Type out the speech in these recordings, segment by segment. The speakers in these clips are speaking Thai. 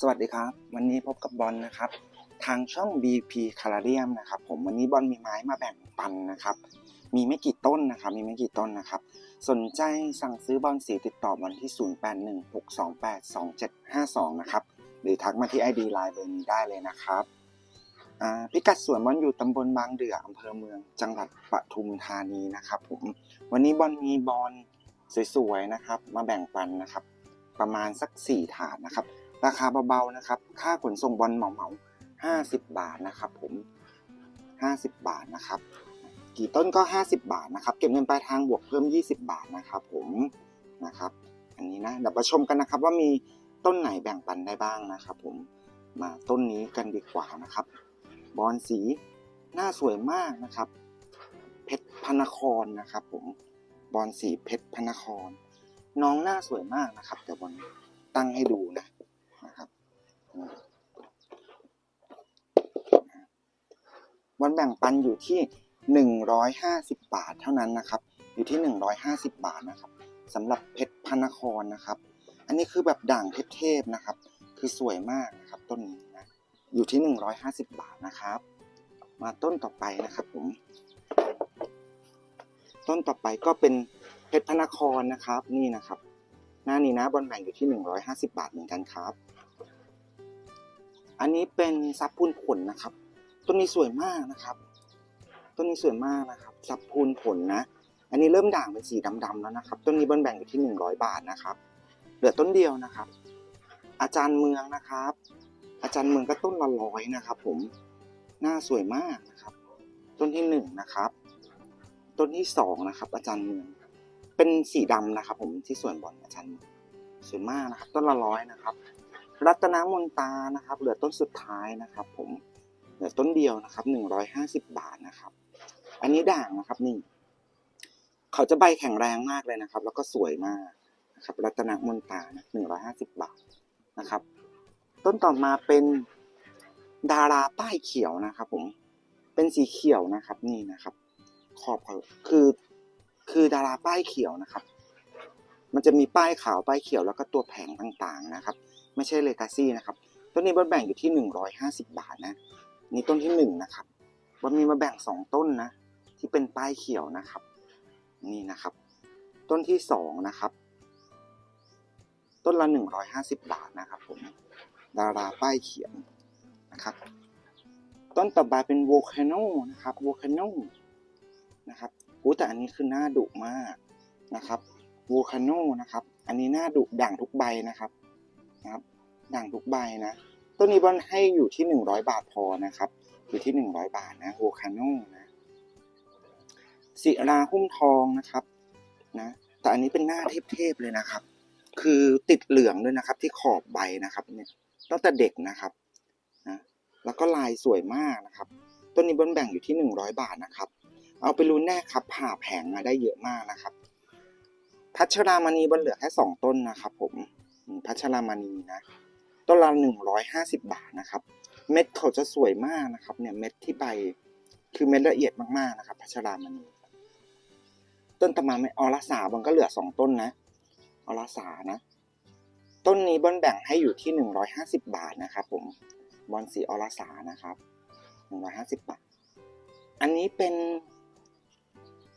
สวัสดีครับ วันนี้พบกับบอลนะครับ ทางช่อง BP c a r a r i u m นะครับ ผมวันนี้บอลมีไม้มาแบ่งปันนะครับ มีไม่กี่ต้นนะครับ มีไม่กี่ต้นนะครับ สนใจสั่งซื้อบอลสีติดต่อบอลที่ 0816282752 นะครับ หรือทักมาที่ ID ไลน์เบอร์นี้ได้เลยนะครับพิกัดสวนบอลอยู่ตำบลบางเดืออำเภอเมือง จังหวัดปทุมธานีนะครับ ผม วันนี้บอลมีบอลสวยๆนะครับ มาแบ่งปันนะครับ ประมาณสัก 4 ถาดนะครับ ราคาเบาๆนะครับ ค่าขนส่งบอลเหมาๆ50บบาทนะครับ ผม50บาทนะครับ กี่ต้นก็50บาทนะครับ เก็บเงินปลายทางบวกเพิ่ม20บาทนะครับ ผมนะครับ อันนี้นะเดี๋ยวมาชมกันนะครับ ว่ามีต้นไหนแบ่งปันได้บ้างนะครับ ผมมาต้นนี้กันดีกว่านะครับ บอลสีหน้าสวยมากนะครับ เพชรพนครนะครับ ผมบอลสีเพชรพนคร น้องหน้าสวยมากนะครับแต่บอลตั้งให้ดูนะ บอลแบ่งปันอยู่ที่หนึ่งร้อยห้าสิบบาทเท่านั้นนะครับ อยู่ที่หนึ่งร้อยห้าสิบบาทนะครับสำหรับเพชรพนครนะครับ อันนี้คือแบบด่างเทพๆนะครับ คือสวยมากนะครับต้นนี้นะอยู่ที่หนึ่งร้อยห้าสิบบาทนะครับ มาต้นต่อไปนะครับผมต้นต่อไปก็เป็นเพชรพนครนะครับนี่นะครับ หน้านี้นะบอลแบ่งอยู่ที่ 150 บาทเหมือนกันครับ อันนี้เป็นซับพูนผลนะครับ ต้นนี้สวยมากนะครับ ต้นนี้สวยมากนะครับซับพูนผลนะ อันนี้เริ่มด่างเป็นสีดำๆแล้วนะครับ ต้นนี้บอลแบ่งอยู่ที่ 100 บาทนะครับ เหลือต้นเดียวนะครับ อาจารย์เมืองนะครับ อาจารย์เมืองก็ต้นละร้อยนะครับ ผม หน้าสวยมากนะครับ ต้นที่หนึ่งนะครับ ต้นที่สองนะครับ อาจารย์เมือง เป็นสีดำนะครับ ผมที่ส่วนบอลอาจารย์สวยมากนะครับ ต้นละร้อยนะครับ รัตนมนตานะครับ เหลือต้นสุดท้ายนะครับ ผมเหลือต้นเดียวนะครับหนึ่งร้อยห้าสิบบาทนะครับ อันนี้ด่างนะครับนี่ เขาจะใบแข็งแรงมากเลยนะครับ แล้วก็สวยมากนะครับ รัตนมนตานะหนึ่งร้อยห้าสิบบาทนะครับ ต้นต่อมาเป็นดาราป้ายเขียวนะครับ ผมเป็นสีเขียวนะครับนี่นะครับ ขอบคือคือดาราป้ายเขียวนะครับ มันจะมีป้ายขาวป้ายเขียวแล้วก็ตัวแผงต่างๆนะครับ ไม่ใช่เลกาซี่นะครับต้นนี้บอลแบ่งอยู่ที่หนึ่งร้อยห้าสิบบาทนะนี่ต้นที่หนึ่งนะครับบอลมีมาแบ่งสองต้นนะ ที่เป็นป้ายเขียวนะครับ นี่นะครับ ต้นที่สองนะครับ ต้นละหนึ่งร้อยห้าสิบบาทนะครับผมดาราป้ายเขียวนะครับต้นต่อไปเป็นโวคาโนนะครับโวคาโนนะครับอู้แต่อันนี้คือหน้าดุมากนะครับ วูคาโนนะครับ อันนี้หน้าดุด่างทุกใบนะครับนะครับ ด่างทุกใบนะต้นนี้บอลให้อยู่ที่หนึ่งร้อยบาทพอนะครับ อยู่ที่หนึ่งร้อยบาทนะวูคาโนนะศิราหุ้มทองนะครับนะแต่อันนี้เป็นหน้าเทพๆเลยนะครับ คือติดเหลืองด้วยนะครับ ที่ขอบใบนะครับเนี่ยตั้งแต่เด็กนะครับนะแล้วก็ลายสวยมากนะครับต้นนี้บอลแบ่งอยู่ที่หนึ่งร้อยบาทนะครับ เอาไปลุ้นแน่ครับผ่าแผงมาได้เยอะมากนะครับ พัชรามณีบนเหลือแค่สองต้นนะครับผมพัชรามณีนะ ต้นละหนึ่งร้อยห้าสิบบาทนะครับ เม็ดเขาจะสวยมากนะครับ เนี่ยเม็ดที่ใบคือเม็ดละเอียดมากๆนะครับ พัชรามณีต้นตะมาไม่อรสาบนก็เหลือสองต้นนะอรสานะ ต้นนี้บนแบ่งให้อยู่ที่หนึ่งร้อยห้าสิบบาทนะครับ ผมบอลสีอรสานะครับหนึ่งร้อยห้าสิบบาท อันนี้เป็น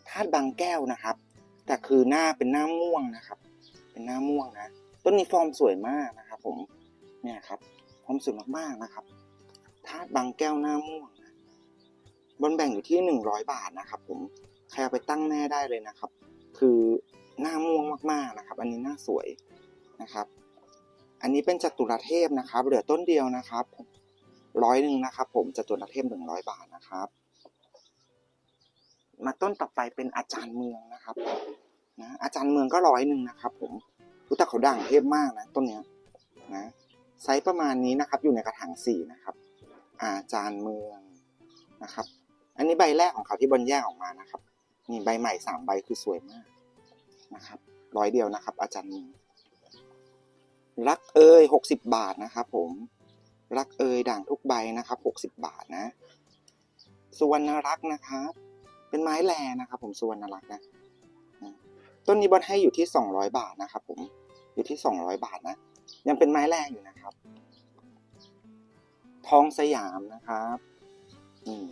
ธาตุบางแก้วนะครับ แต่คือหน้าเป็นหน้าม่วงนะครับ เป็นหน้าม่วงนะ ต้นนี้ฟอร์มสวยมากนะครับ ผม เนี่ยครับ ฟอร์มสวยมากๆนะครับ ธาตุบางแก้วหน้าม่วงนะบนแบ่งอยู่ที่หนึ่งร้อยบาทนะครับ ผม ใครเอาไปตั้งแน่ได้เลยนะครับ คือหน้าม่วงมากๆนะครับ อันนี้หน้าสวยนะครับ อันนี้เป็นจตุรเทพนะครับ เหลือต้นเดียวนะครับร้อยหนึ่งนะครับ ผมจตุรเทพหนึ่งร้อยบาทนะครับ มาต้นต่อไปเป็นอาจารย์เมืองนะครับ นะอาจารย์เมืองก็ร้อยหนึ่งนะครับ ผมรู้แต่เขาด่างเทพมากนะต้นเนี้ยนะไซส์ประมาณนี้นะครับ อยู่ในกระถางสี่นะครับ อาจารย์เมืองนะครับ อันนี้ใบแรกของเขาที่บอลแยกออกมานะครับนี่ใบใหม่สามใบคือสวยมากนะครับร้อยเดียวนะครับ อาจารย์เมืองรักเอยหกสิบบาทนะครับผมรักเอยด่างทุกใบนะครับหกสิบบาทนะสุวรรณรักนะครับ เป็นไม้แลนะครับ ผมสุวรรณรักนะ ต้นนี้บอลให้อยู่ที่สองร้อยบาทนะครับผมอยู่ที่สองร้อยบาทนะ ยังเป็นไม้แรงอยู่นะครับ ทองสยามนะครับนี่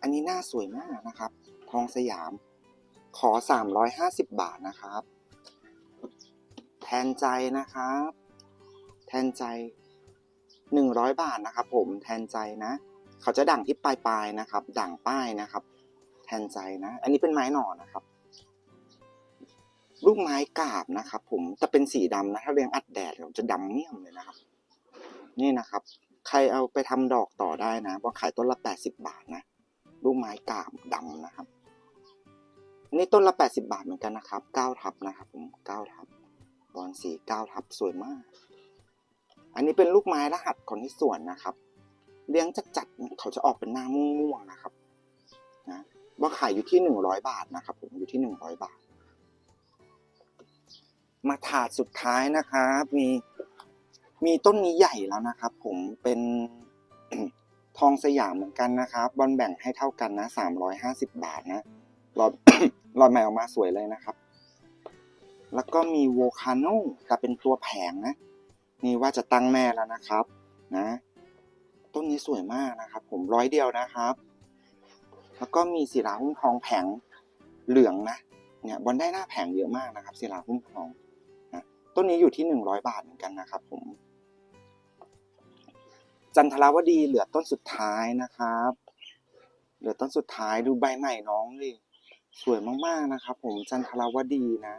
อันนี้หน้าสวยมากนะครับ ทองสยาม ขอ 350 บาทนะครับ แทนใจนะครับ แทนใจ 100 บาทนะครับ ผมแทนใจนะ เขาจะด่างที่ปลายๆนะครับ ด่างป้ายนะครับ แทนใจนะ อันนี้เป็นไม้หน่อนะครับ ลูกไม้กาบนะครับผมแต่เป็นสีดำนะ ถ้าเลี้ยงอัดแดดจะดำเมี่ยมเลยนะครับ นี่นะครับ ใครเอาไปทำดอกต่อได้นะว่าขายต้นละ 80 บาทนะ ลูกไม้กาบดำนะครับ นี่ต้นละ 80 บาทเหมือนกันนะครับ 9 ทับนะครับผม 9 ทับบอลสี9ทับสวยมาก อันนี้เป็นลูกไม้รหัสของที่สวนนะครับ เลี้ยงจัดๆเขาจะออกเป็นหน้าม่วงๆนะครับ นะว่าขายอยู่ที่ 100 บาทนะครับ ผมอยู่ที่ 100 บาท มาถาดสุดท้ายนะครับ มีมีต้นนี้ใหญ่แล้วนะครับ ผมเป็นทองสยามเหมือนกันนะครับ บอลแบ่งให้เท่ากันนะสามร้อยห้าสิบบาทนะหลอดหลอดใหม่ออกมาสวยเลยนะครับ แล้วก็มีโวคาโนแต่เป็นตัวแผงนะ นี่ว่าจะตั้งแม่แล้วนะครับนะ ต้นนี้สวยมากนะครับ ผมร้อยเดียวนะครับ แล้วก็มีศิลาหุ้มทองแผงเหลืองนะเนี่ยบอลได้หน้าแผงเยอะมากนะครับศิลาหุ้มทอง ต้นนี้อยู่ที่หนึ่งร้อยบาทเหมือนกันนะครับผม จันทราวดีเหลือต้นสุดท้ายนะครับ เหลือต้นสุดท้ายดูใบใหม่น้องดิสวยมากๆนะครับ ผมจันทราวดีนะ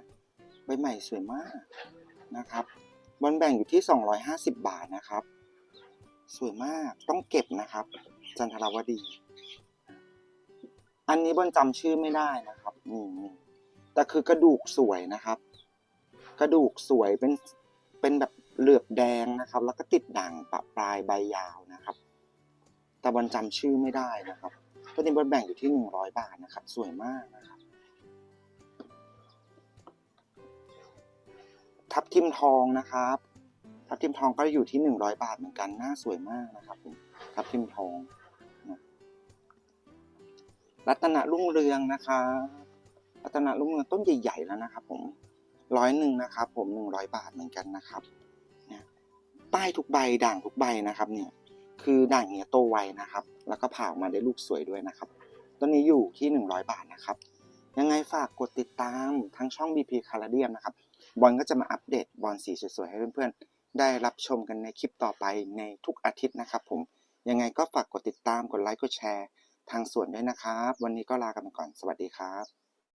ใบใหม่สวยมากนะครับบอลแบ่งอยู่ที่ 250 บาทนะครับ สวยมากต้องเก็บนะครับ จันทราวดี อันนี้บอลจำชื่อไม่ได้นะครับนี่นี่แต่คือกระดูกสวยนะครับ กระดูกสวยเป็นเป็นแบบเหลือบแดงนะครับ แล้วก็ติดด่างปะปลายใบยาวนะครับ แต่บอลจำชื่อไม่ได้นะครับตัวนี้บอลแบ่งอยู่ที่100บาทนะครับ สวยมากนะครับ ทับทิมทองนะครับ ทับทิมทองก็อยู่ที่100บาทเหมือนกันหน้าสวยมากนะครับผมทับทิมทองนะรัตนรุ่งเรืองนะครับรัตนรุ่งเรืองต้นใหญ่ ๆ แล้วนะครับผม ร้อยหนึ่งนะครับ ผมหนึ่งร้อยบาทเหมือนกันนะครับเนี่ยป้ายทุกใบด่างทุกใบนะครับ เนี่ย คือด่างเนี่ยโตไวนะครับ แล้วก็ผ่าออกมาได้ลูกสวยด้วยนะครับต้นนี้อยู่ที่100บาทนะครับ ยังไงฝากกดติดตามทั้งช่อง BP c a r a d i u m นะครับ บอลก็จะมาอัปเดตบอลสีสวยๆให้เพื่อนๆ ได้รับชมกันในคลิปต่อไปในทุกอาทิตย์นะครับ ผมยังไงก็ฝากกดติดตามกดไลค์กดแชร์ทางส่วนด้วยนะครับ วันนี้ก็ลากันไปก่อน สวัสดีครับ